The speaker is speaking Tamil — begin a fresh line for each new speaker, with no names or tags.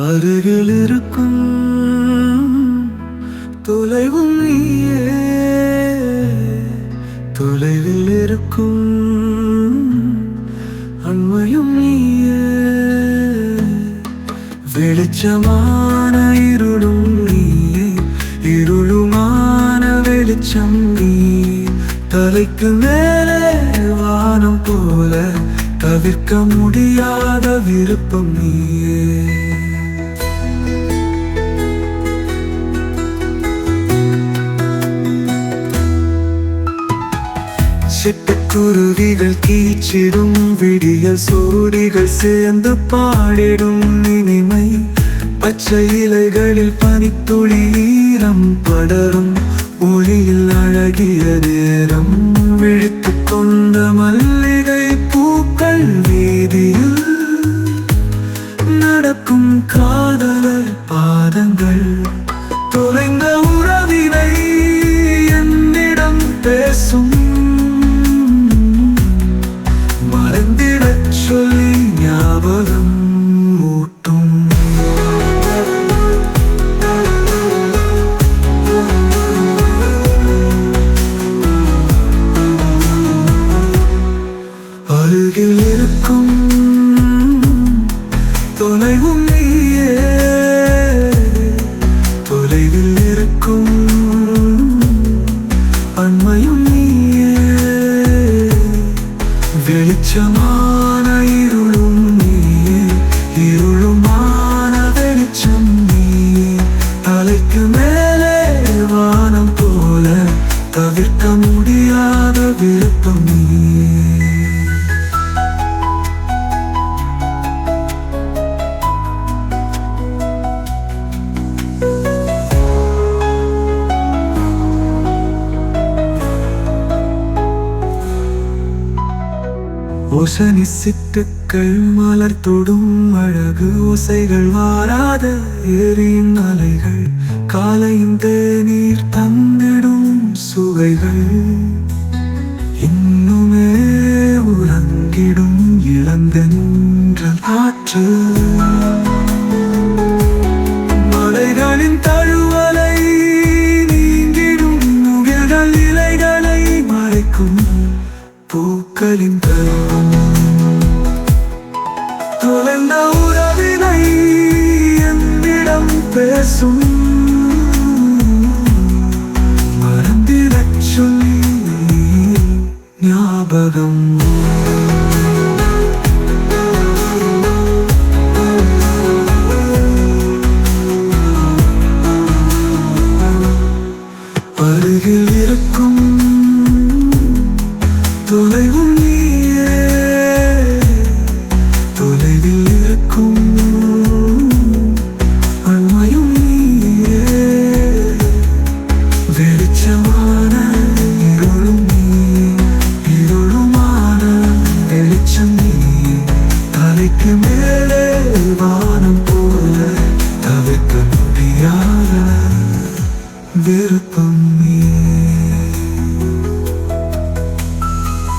அருகில் இருக்கும் தொலைவும் நீயே. தொலைவில் இருக்கும் அண்மையும் நீயே. வெளிச்சமான இருளும் நீயே. இருளுமான வெளிச்சம் நீ தலைக்கு மேலே வானம் போல தவிர்க்க முடியாத விருப்பம் நீயே. சிட்டுக்குருவிகள் கீச்சிடும் விடிய சூடிகள் சேர்ந்து பாடிடும் இனிமை. பச்சை இலைகளில் பனித்துளி ஈரம் படரும் ஒளியில் அழகிய நேரம் விழித்து கொண்ட மல்லிகை பூக்கள் வீதியில் நடக்கும் காதலர் பாதங்கள். தொலைந்த தொலைவும் நீயே. தொலைவில் இருக்கும் அண்மையும் நீயே. வெளிச்சமா ஓசனி சிட்டுக்கள் மலர் தொடும் அழகு ஓசைகள் வாராத ஏரியின் அலைகள் காலையின் தேநீர் தந்திடும் சுவைகள். பூக்களின் தருவம் தொலைந்த உறவினை என்னிடம் பேசும். மறந்திடச் சொல்லி ஞாபகம். அருகில் இருக்கும் விளக்கு மேலே வானம் போல தவிர்க்க முடியாத விருப்பம்.